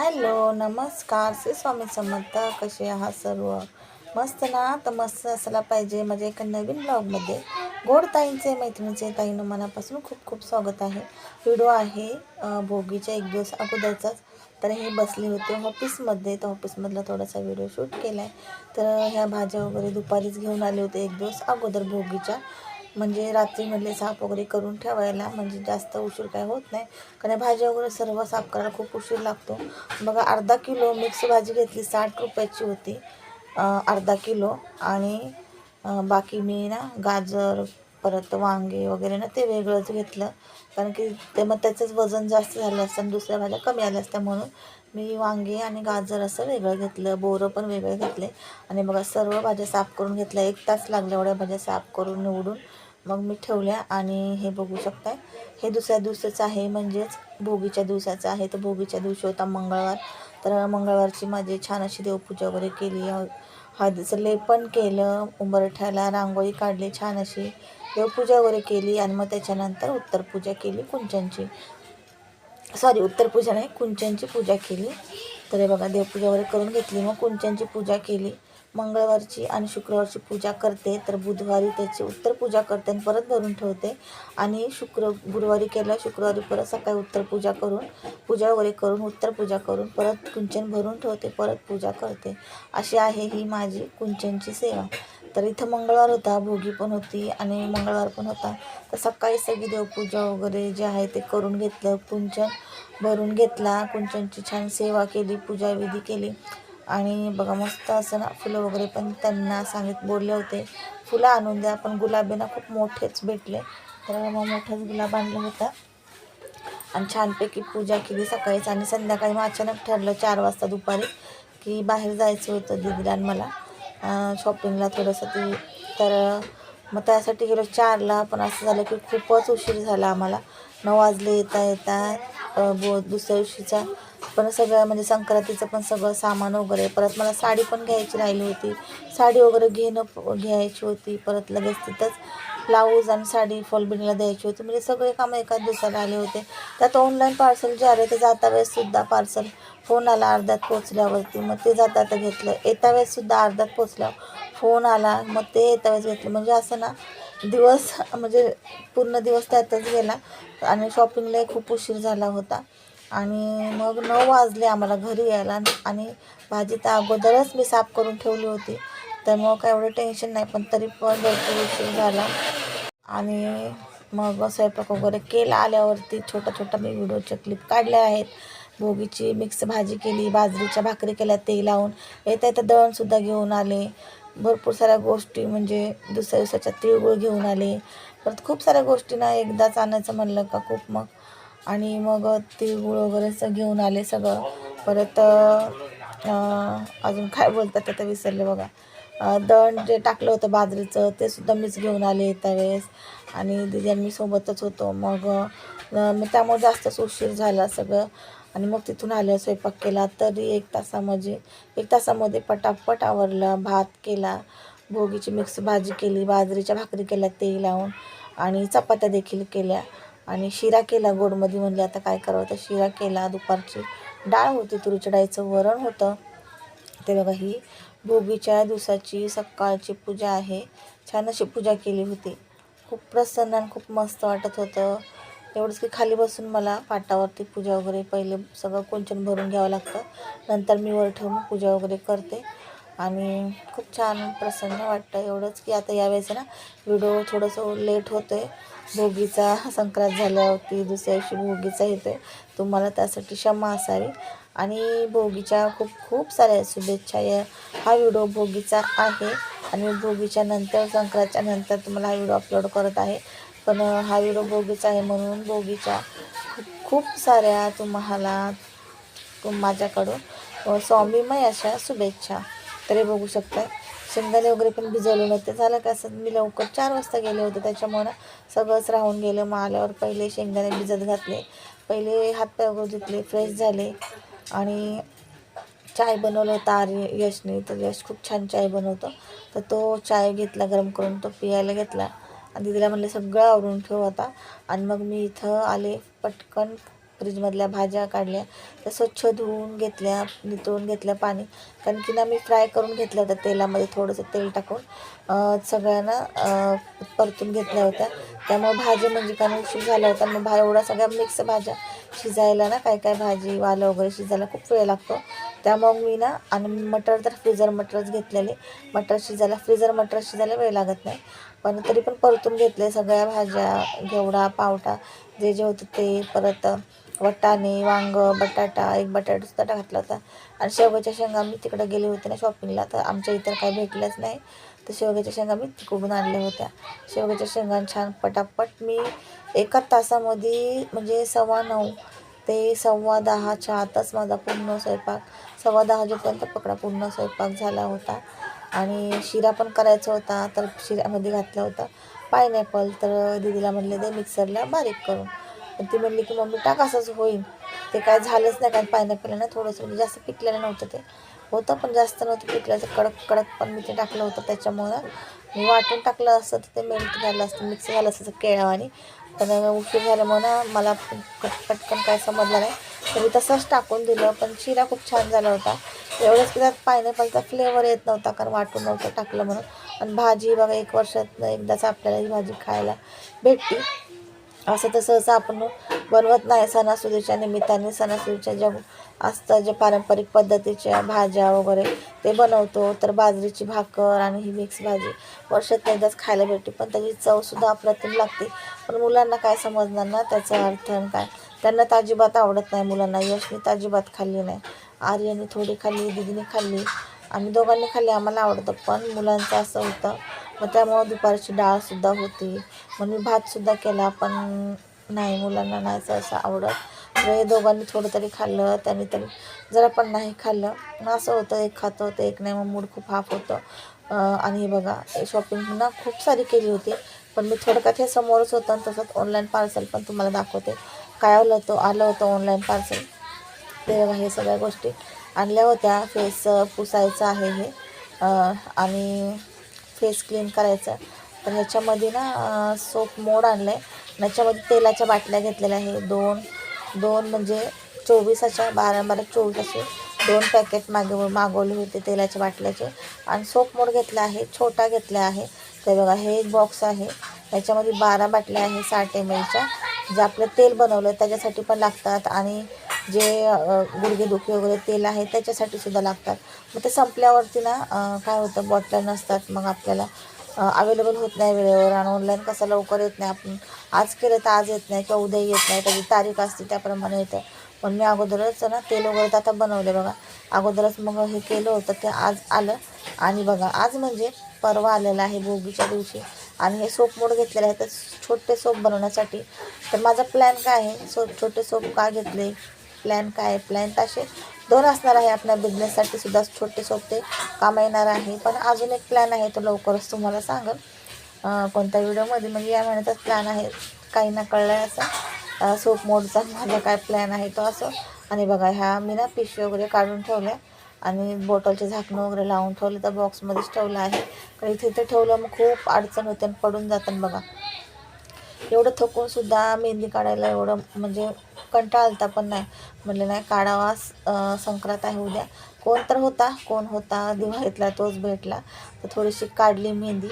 Hello नमस्कार. श्री स्वामी समर्थ कसे आहात सर्व? मस्त ना? तर मस्त असायला पाहिजे. माझ्या एका नवीन ब्लॉगमध्ये गोड ताईंचे मैत्रिणीचे ताईनं मनापासून खूप खूप स्वागत आहे. व्हिडिओ आहे भोगीच्या एक दिवस अगोदरचाच. तर हे बसले होते ऑफिसमध्ये. तर ऑफिसमधला थोडासा व्हिडिओ शूट केला आहे तर ह्या भाज्या वगैरे दुपारीच घेऊन आले होते एक दिवस अगोदर भोगीच्या. म्हणजे रात्रीमधले साफ वगैरे करून ठेवायला म्हणजे जास्त उशीर काय होत नाही. कारण भाजी भाज्या वगैरे सर्व साफ करायला खूप उशीर लागतो. बघा अर्धा किलो मिक्स भाजी घेतली साठ रुपयाची होती. अर्धा किलो. आणि बाकी मी ना गाजर परत वांगे वगैरे ना ते वेगळंच घेतलं. कारण की ते मग त्याचंच वजन जास्त झालं असतं आणि दुसऱ्या भाज्या कमी आल्या असत्या म्हणून. मी वांगे आणि गाजर असं वेगळं घेतलं बोरं पण वेगळे घेतले. आणि बघा सर्व भाज्या साफ करून घेतल्या. एक तास लागल्या एवढ्या भाज्या साफ करून निवडून. मग मी ठेवल्या आणि हे बघू शकताय. हे दुसऱ्या दिवसाचं आहे म्हणजेच भोगीच्या दिवसाचं आहे. तर भोगीच्या दिवशी होता मंगळवार. तर मंगळवारची माझी छान अशी देवपूजा वगैरे केली. हळदीचं लेपन केलं उंबरठ्याला रांगोळी काढली छान अशी देवपूजा वगैरे केली. आणि मग त्याच्यानंतर उत्तरपूजा केली कुंचनची सॉरी उत्तरपूजा नाही कुंचनची पूजा केली. तर हे बघा देवपूजा वगैरे करून घेतली. मग कुंचनची पूजा केली. मंगळवारची आणि शुक्रवारची पूजा करते. तर बुधवारी त्याची उत्तर पूजा करते आणि परत भरून ठेवते. आणि शुक्र गुरुवारी केलं शुक्रवारी परत सकाळी उत्तर पूजा करून पूजा वगैरे करून उत्तर पूजा करून परत कुंचन भरून ठेवते परत पूजा करते. अशी आहे ही माझी कुंचनची सेवा. तर इथं मंगळवार होता भोगी पण होती आणि मंगळवार पण होता. तर सकाळी सगळी देवपूजा वगैरे जे आहे ते करून घेतलं कुंचन भरून घेतला कुंचनची छान सेवा केली पूजाविधी केली. आणि बघा मस्त असं ना फुलं वगैरे पण त्यांना सांगित बोलले होते. फुलं आणून द्या पण गुलाबी ना खूप मोठेच भेटले. तर मग मोठाच गुलाब आणला होता. आणि छानपैकी पूजा केली सकाळीच. आणि संध्याकाळी मग अचानक ठरलं चार वाजता दुपारी की बाहेर जायचं होतं दिदीला मला. शॉपिंगला थोडंसं ती. तर मग त्यासाठी गेलो चारला. पण असं झालं की खूपच उशीर झाला आम्हाला. नऊ वाजले येता येता बो दुसऱ्या दिवशीचा. पण सगळं म्हणजे संक्रांतीचं पण सगळं सामान वगैरे. परत मला साडी पण घ्यायची राहिली होती. साडी वगैरे घेणं घ्यायची होती. परत लगेच तिथंच ब्लाऊज आणि साडी फॉलबिडीला द्यायची होती. म्हणजे सगळे कामं एकाच दिवसाला आले होते. त्यात ऑनलाईन पार्सल जे आले ते जाता वेळेससुद्धा पार्सल फोन आला अर्ध्यात पोचल्यावरती मग ते जाता आता घेतलं. येता वेळेससुद्धा अर्ध्यात पोचल्यावर फोन आला. मग ते येता वेळेस घेतलं. म्हणजे असं ना दिवस म्हणजे पूर्ण दिवस त्यातच गेला. आणि शॉपिंगलाही खूप उशीर झाला होता. आणि मग नऊ वाजले आम्हाला घरी यायला. आणि भाजी तर अगोदरच मी साफ करून ठेवली होती. तर मग काय एवढं टेन्शन नाही पण तरी पण भरपूर उशीर झाला. आणि मग स्वयंपाक वगैरे केला आल्यावरती छोटा छोटा मी व्हिडिओच्या क्लिप काढल्या आहेत. भोगीची मिक्स भाजी केली बाजरीच्या भाकरी केल्या ते लावून. येता येता दळणसुद्धा घेऊन आले. भरपूर साऱ्या गोष्टी म्हणजे दुसऱ्या दिवसाच्या तिळगुळ घेऊन आले. परत खूप साऱ्या गोष्टींना एकदाच आणायचं म्हणलं का खूप मग. आणि मग तिळगुळ वगैरे सगळं घेऊन आले सगळं. परत अजून काय बोलतात ते तर विसरले बघा. दळण जे टाकलं होतं बाजरीचं ते सुद्धा मीच घेऊन आले त्यावेळेस आणि दिदी मी सोबतच होतो. मग मग त्यामुळे जास्तच उशीर झाला सगळं. आणि मग तिथून आलं स्वयंपाक केला. तरी एक तासामध्ये एक तासामध्ये पटापट आवरला. भात केला. भोगीची मिक्स भाजी केली. बाजरीच्या भाकरी केल्या तेल लावून. आणि चपात्या देखील केल्या. आणि शिरा केला. गोडमध्ये म्हणले आता काय करावं? तर शिरा केला दुपारची. डाळ होती तुरीच्या डाळीचं वरण होतं. ते बघा ही भोगीच्या दिवसाची सकाळची पूजा आहे. छान अशी पूजा केली होती. खूप प्रसन्न आणि खूप मस्त वाटत होतं. एवढंच की खाली बसून मला पाटावरती पूजा वगैरे पहिले सगळं कुंचन भरून घ्यावं लागतं. नंतर मी वर ठेवून पूजा वगैरे करते. आणि खूप छान प्रसन्न वाटतं. एवढंच की आता यावेळेस ना व्हिडिओ थोडंसं लेट होतं आहे भोगीचा संक्रांत झाल्यावरती दुसऱ्या दिवशी भोगीचा येतो आहे तुम्हाला त्यासाठी क्षमा असावी. आणि भोगीच्या खूप खूप साऱ्या शुभेच्छा या हा व्हिडिओ भोगीचा आहे. आणि मी भोगीच्या नंतर संक्रांतच्या नंतर तुम्हाला हा व्हिडिओ अपलोड करत आहे. पण हा व्हिडिओ भोगीचा आहे म्हणून भोगीच्या खूप खूप साऱ्या तुम्हाला माझ्याकडून स्वामीमय अशा शुभेच्छा तरी बघू शकता शेंगदाणे वगैरे पण भिजवले नव्हते. झालं का असं? मी लवकर चार वाजता गेले होते. त्याच्यामुळं सगळंच राहून गेलं. मग आल्यावर पहिले शेंगदाणे भिजत घातले. पहिले हातपाय वगैरे धुतले. फ्रेश झाले. आणि चाय बनवलं होता आर्य यशने तर यश खूप छान चाय बनवतो. तर तो चाय घेतला गरम करून तो पियायला घेतला. आणि दिदीला म्हणलं सगळं आवरून ठेव आता. आणि मग मी इथं आले पटकन फ्रीजमधल्या भाज्या काढल्या त्या स्वच्छ धुवून घेतल्या नितळून घेतल्या पाणी. कारण की ना मी फ्राय करून घेतल्या होत्या तेलामध्ये थोडंसं तेल टाकून. सगळ्यांना परतून घेतल्या होत्या. त्यामुळे भाज्या म्हणजे कारण उशीर झाला होता. मग भा एवढा सगळ्या मिक्स भाज्या शिजायला ना काय काय भाजी वालं वगैरे शिजायला खूप वेळ लागतो. त्यामुळे मी ना आणि मटर तर फ्रीजर मटरच घेतलेले. मटर शिजायला फ्रीजर मटर शिजायला वेळ लागत नाही. पण तरी पण परतून घेतले सगळ्या भाज्या घेवडा पावटा जे जे होतं ते परत वटाणे वांग बटाटा एक बटाटा सुद्धा घातला होता. आणि शेवग्याच्या शेंगा मी तिकडे गेले होते ना शॉपिंगला तर आमच्या इतर काही भेटल्याच नाही. तर शेवग्याच्या शेंगा मी तिकडून आणल्या होत्या. शेवग्याच्या शेंगा छान पटापट मी एका तासामध्ये म्हणजे सव्वा नऊ ते सव्वा दहाच्या आतच माझा पूर्ण स्वयंपाक सव्वा दहा जोपर्यंत पकडा पूर्ण स्वयंपाक झाला होता. आणि शिरा पण करायचा होता तर शिऱ्यामध्ये घातला होता. पायनॅपल तर दीदीला म्हणले ते मिक्सरला बारीक करून. पण ती म्हणली की मम्मी टाक असंच होईल. ते काय झालंच नाही कारण पायनॅपल ना थोडंसं म्हणजे जास्त पिकलेलं नव्हतं ते. होतं पण जास्त नव्हतं पिकल्याचं कडक कडक पण मी ते टाकलं होतं त्याच्यामुळं. मी वाटून टाकलं असतं तर ते मेल्ट झालं असतं मिक्स झालं असतं केळावानी पण उशीर झाल्यामुळं ना मला पटकन काय समजलं नाही. तर मी तसंच टाकून दिलं पण शिरा खूप छान झाला होता. एवढंच की त्यात पायनॅपलचा फ्लेवर येत नव्हता कारण वाटून नव्हतं टाकलं म्हणून. आणि भाजी बघा एक वर्षात एकदाच आपल्याला ही भाजी खायला भेटते असं तर असं आपण बनवत नाही सणासुदीच्या निमित्ताने. सणासुदीच्या ज्या असतात जे पारंपरिक पद्धतीच्या भाज्या वगैरे ते बनवतो. तर बाजरीची भाकर आणि ही मिक्स भाजी वर्षात एकदाच खायला भेटते पण त्याची चवसुद्धा अप्रतिम लागते. पण मुलांना काय समजणार ना? त्याचा अर्थ काय? त्यांना ताजिबात आवडत नाही मुलांना. यशने ताजी भात खाल्ली नाही. आर्याने थोडी खाल्ली दिदीने खाल्ली. आम्ही दोघांनी खाल्ली आम्हाला आवडतं. पण मुलांचं असं होतं. मग त्यामुळं दुपारची डाळसुद्धा होती. मग मी भातसुद्धा केला पण नाही मुलांना नाही असं आवडत. हे दोघांनी थोडं तरी खाल्लं. त्यांनी तरी जरा पण नाही खाल्लं. मग असं होतं एक खातं होतं एक नाही. मग मूड खूप हाफ होतं. आणि हे बघा शॉपिंग ना खूप सारी केली होती. पण मी थोडक्यात हे समोरच होतं आणि तसंच ऑनलाईन पार्सल पण तुम्हाला दाखवते. काय आलं होतं? आलं होतं ऑनलाईन पार्सल ते बघा हे सगळ्या गोष्टी आणल्या होत्या. फेस पुसायचं आहे हे. आणि फेस क्लीन करायचं. तर ह्याच्यामध्ये ना सोप मोड आणलं आहे ह्याच्यामध्ये तेलाच्या बाटल्या घेतलेल्या आहे. दोन दोन म्हणजे चोवीसाच्या बारा बारा चोवीस असे दोन पॅकेट मागे मागवले होते तेलाच्या बाटल्याचे. आणि सोप मोड घेतला आहे छोटा घेतला आहे. ते बघा हे एक बॉक्स आहे. त्याच्यामध्ये बारा बाटल्या आहे साठ एम एलच्या जे आपलं तेल बनवलं त्याच्यासाठी पण लागतात. आणि जे गुडघेदुखी वगैरे तेल आहे त्याच्यासाठी सुद्धा लागतात. मग ते संपल्यावरती ना काय होतं बॉटल्या नसतात. मग आपल्याला अवेलेबल होत नाही वेळेवर. आणि ऑनलाईन कसं लवकर येत नाही. आपण आज केलं तर आज येत नाही किंवा उद्या येत नाही. त्याची तारीख असते त्याप्रमाणे येतं. पण मी अगोदरच ना तेल वगैरे तर आता बनवले बघा. अगोदरच मग हे केलं होतं ते आज आलं. आणि बघा आज म्हणजे परवा आलेला आहे भोगीच्या दिवशी. आणि हे सोप मोड घेतलेले आहे तर छोटे सोप बनवण्यासाठी. तर माझा प्लॅन काय आहे? सो छोटे सोप का घेतले? प्लॅन काय? आहे प्लॅन तर असे दोन असणार आहे आपल्या बिझनेससाठी सुद्धा छोटे सोप ते कामा येणार आहे. पण अजून एक प्लॅन आहे तो लवकरच तुम्हाला सांगेल. कोणत्या व्हिडिओमध्ये? म्हणजे या महिन्याचाच प्लॅन आहे. काही ना कळलं आहे असं सोप मोडचा माझा काय प्लॅन आहे तो असं. आणि बघा ह्या मी ना पिशवी वगैरे काढून ठेवल्या. आणि बॉटलचे झाकणं वगैरे लावून ठेवलं. तर बॉक्समध्येच ठेवलं आहे. कारण इथे इथे ठेवलं मग खूप अडचण होते आणि पडून जातात बघा. एवढं थकूनसुद्धा मेहंदी काढायला एवढं म्हणजे कंटाळा आलता पण नाही. म्हणलं नाही काढावा संक्रांत आहे उद्या. कोण तर होता कोण होता दिवाळीतला तोच भेटला. तर थोडीशी काढली मेहंदी.